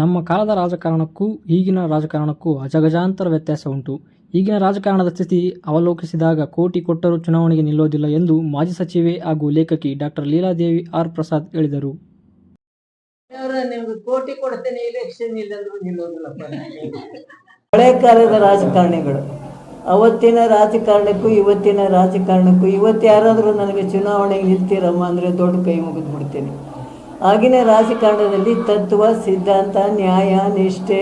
ನಮ್ಮ ಕಾಲದ ರಾಜಕಾರಣಕ್ಕೂ ಈಗಿನ ರಾಜಕಾರಣಕ್ಕೂ ಅಜಗಜಾಂತರ ವ್ಯತ್ಯಾಸ ಉಂಟು. ಈಗಿನ ರಾಜಕಾರಣದ ಸ್ಥಿತಿ ಅವಲೋಕಿಸಿದಾಗ ಕೋಟಿ ಕೊಟ್ಟರೂ ಚುನಾವಣೆಗೆ ನಿಲ್ಲೋದಿಲ್ಲ ಎಂದು ಮಾಜಿ ಸಚಿವೆ ಹಾಗೂ ಲೇಖಕಿ ಡಾಕ್ಟರ್ ಲೀಲಾದೇವಿ ಆರ್ ಪ್ರಸಾದ್ ಹೇಳಿದರು. ಅವ್ರ ನಿಮ್ಗೆ ಕೋಟಿ ಕೊಡ್ತೇನೆ. ಹಳೆ ಕಾಲದ ರಾಜಕಾರಣಿಗಳು ಅವತ್ತಿನ ರಾಜಕಾರಣಕ್ಕೂ ಇವತ್ತಿನ ರಾಜಕಾರಣಕ್ಕೂ ಇವತ್ತು ಯಾರಾದರೂ ನನಗೆ ಚುನಾವಣೆಗೆ ನಿಲ್ತೀರಮ್ಮ ಅಂದರೆ ದೊಡ್ಡ ಕೈ ಮುಗಿದು ಬಿಡ್ತೀನಿ ಆಗಿನ ರಾಜಕಾರಣದಲ್ಲಿ ತತ್ವ, ಸಿದ್ಧಾಂತ, ನ್ಯಾಯ, ನಿಷ್ಠೆ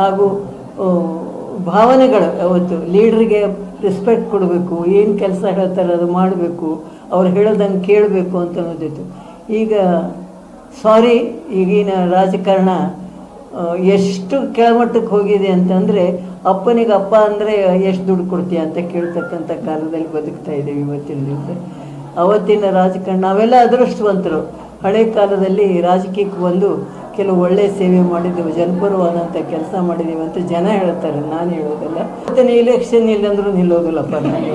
ಹಾಗೂ ಭಾವನೆಗಳು, ಅವತ್ತು ಲೀಡ್ರಿಗೆ ರೆಸ್ಪೆಕ್ಟ್ ಕೊಡಬೇಕು, ಏನು ಕೆಲಸ ಹೇಳ್ತಾರೆ ಅದು ಮಾಡಬೇಕು, ಅವ್ರು ಹೇಳೋದಂಗೆ ಕೇಳಬೇಕು ಅಂತ ಅನ್ನೋದಿತ್ತು. ಈಗ ಸಾರಿ ಈಗಿನ ರಾಜಕಾರಣ ಎಷ್ಟು ಕೆಳಮಟ್ಟಕ್ಕೆ ಹೋಗಿದೆ ಅಂತಂದರೆ, ಅಪ್ಪನಿಗೆ ಅಪ್ಪ ಅಂದರೆ ಎಷ್ಟು ದುಡ್ಡು ಕೊಡ್ತೀಯ ಅಂತ ಕೇಳ್ತಕ್ಕಂಥ ಕಾಲದಲ್ಲಿ ಬದುಕ್ತಾ ಇದ್ದೀವಿ ಇವತ್ತಿನ ದಿವಸ ಅವತ್ತಿನ ರಾಜಕಾರಣ, ನಾವೆಲ್ಲ ಅದೃಷ್ಟವಂತರು. ಹಳೆ ಕಾಲದಲ್ಲಿ ರಾಜಕೀಯಕ್ಕೆ ಬಂದು ಕೆಲವು ಒಳ್ಳೆಯ ಸೇವೆ ಮಾಡಿದ್ದೆವು ಜನಪರವಾದಂಥ ಕೆಲಸ ಮಾಡಿದ್ದೀವಿ ಅಂತ ಜನ ಹೇಳ್ತಾರೆ. ನಾನು ಹೇಳೋದಲ್ಲ ಇವತ್ತಿನ ಇಲೆಕ್ಷನ್ ಇಲ್ಲಂದ್ರೂ ನಿಲ್ಲೋದಿಲ್ಲಪ್ಪ ನಾನು.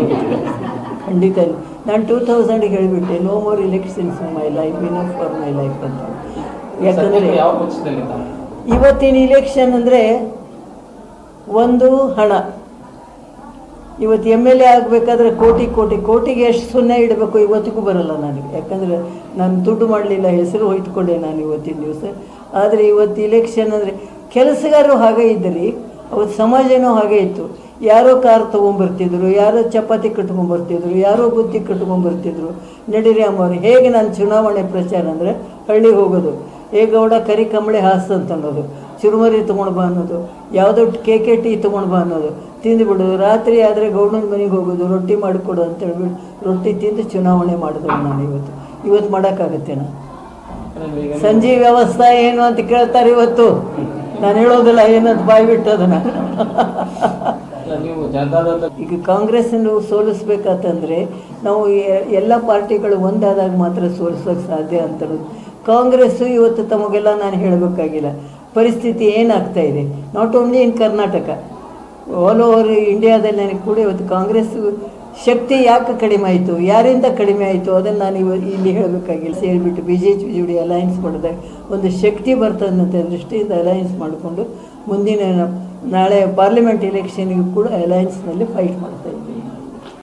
ಖಂಡಿತ. ನಾನು ಟೂ ತೌಸಂಡಿಗೆ ಹೇಳಿಬಿಟ್ಟೆ no more elections my life enough for my life ಅಂತ. ಯಾಕಂದರೆ ಇವತ್ತಿನ ಇಲೆಕ್ಷನ್ ಅಂದರೆ ಒಂದು ಹಣ. ಇವತ್ತು ಎಂ ಎಲ್ ಎ ಆಗಬೇಕಾದ್ರೆ ಕೋಟಿ ಕೋಟಿ ಕೋಟಿಗೆ ಎಷ್ಟು ಸೊನ್ನೆ ಇಡಬೇಕು ಇವತ್ತಿಗೂ ಬರಲ್ಲ ನನಗೆ. ಯಾಕಂದರೆ ನಾನು ದುಡ್ಡು ಮಾಡಲಿಲ್ಲ, ಹೆಸರು ಹೊಯ್ತುಕೊಂಡೆ ನಾನು ಇವತ್ತಿನ ದಿವಸ. ಆದರೆ ಇವತ್ತು ಇಲೆಕ್ಷನ್ ಅಂದರೆ ಕೆಲಸಗಾರರು ಹಾಗೆ ಇದ್ದರೆ ಅವತ್ತು ಸಮಾಜನೂ ಹಾಗೆ ಇತ್ತು. ಯಾರೋ ಕಾರ್ ತೊಗೊಂಬರ್ತಿದ್ರು, ಯಾರೋ ಚಪಾತಿ ಕಟ್ಕೊಂಬರ್ತಿದ್ರು, ಯಾರೋ ಬುತ್ತಿ ಕಟ್ಕೊಂಬರ್ತಿದ್ರು. ನಡೀರಿ ಅಮ್ಮವ್ರು ಹೇಗೆ ನಾನು ಚುನಾವಣೆ ಪ್ರಚಾರ ಅಂದರೆ ಹಳ್ಳಿಗೆ ಹೋಗೋದು. ಏ ಗೌಡ ಕರಿ ಕಂಬಳಿ ಹಾಸು ಅಂತ ಅನ್ನೋದು ಚುರುಮರಿ ತೊಗೊಂಡು ಬಾ ಅನ್ನೋದು, ಯಾವುದೋ ಕೆ ಕೆ ಟಿ ತೊಗೊಂಡು ಬಾ ಅನ್ನೋದು. ತಿಂದುಬಿಡೋದು ರಾತ್ರಿ ಆದರೆ ಗೌಡನ ಮನೆಗೆ ಹೋಗೋದು, ರೊಟ್ಟಿ ಮಾಡಿಕೊಡು ಅಂತ ಹೇಳ್ಬಿಟ್ಟು ರೊಟ್ಟಿ ತಿಂದು ಚುನಾವಣೆ ಮಾಡಿದ್ರು ನಾನು ಇವತ್ತು. ಇವತ್ತು ಮಾಡೋಕ್ಕಾಗತ್ತೇನ? ಸಂಜೆ ವ್ಯವಸ್ಥೆ ಏನು ಅಂತ ಕೇಳ್ತಾರೆ ಇವತ್ತು. ನಾನು ಹೇಳೋದಿಲ್ಲ ಏನಂತ ಬಾಯಿ ಬಿಟ್ಟು ಅದನ್ನು. ಈಗ ಕಾಂಗ್ರೆಸ್ಸನ್ನು ಸೋಲಿಸ್ಬೇಕಂತಂದರೆ ನಾವು ಎಲ್ಲ ಪಾರ್ಟಿಗಳು ಒಂದಾದಾಗ ಮಾತ್ರ ಸೋಲಿಸೋಕೆ ಸಾಧ್ಯ ಅಂತ ಕಾಂಗ್ರೆಸ್ ಇವತ್ತು ತಮಗೆಲ್ಲ ನಾನು ಹೇಳಬೇಕಾಗಿಲ್ಲ. ಪರಿಸ್ಥಿತಿ ಏನಾಗ್ತಾ ಇದೆ? Not only in Karnataka all over ಇಂಡಿಯಾದಲ್ಲಿ ನನಗೆ ಕೂಡ ಇವತ್ತು ಕಾಂಗ್ರೆಸ್ ಶಕ್ತಿ ಯಾಕೆ ಕಡಿಮೆ ಆಯಿತು? ಯಾರಿಂದ ಕಡಿಮೆ ಆಯಿತು? ಅದನ್ನು ನಾನು ಇವ, ಇಲ್ಲಿ ಹೇಳಬೇಕಾಗಿಲ್ಲ. ಸೇರಿಬಿಟ್ಟು ಬಿ ಜೆ ಪಿ ಜೋಡಿ ಅಲಯನ್ಸ್ ಮಾಡಿದಾಗ ಒಂದು ಶಕ್ತಿ ಬರ್ತದಂತೆ ದೃಷ್ಟಿಯಿಂದ ಅಲಯನ್ಸ್ ಮಾಡಿಕೊಂಡು ಮುಂದಿನ ನಾಳೆ ಪಾರ್ಲಿಮೆಂಟ್ ಎಲೆಕ್ಷನ್ಗೂ ಕೂಡ ಅಲಯನ್ಸ್ನಲ್ಲಿ ಫೈಟ್ ಮಾಡ್ತಾ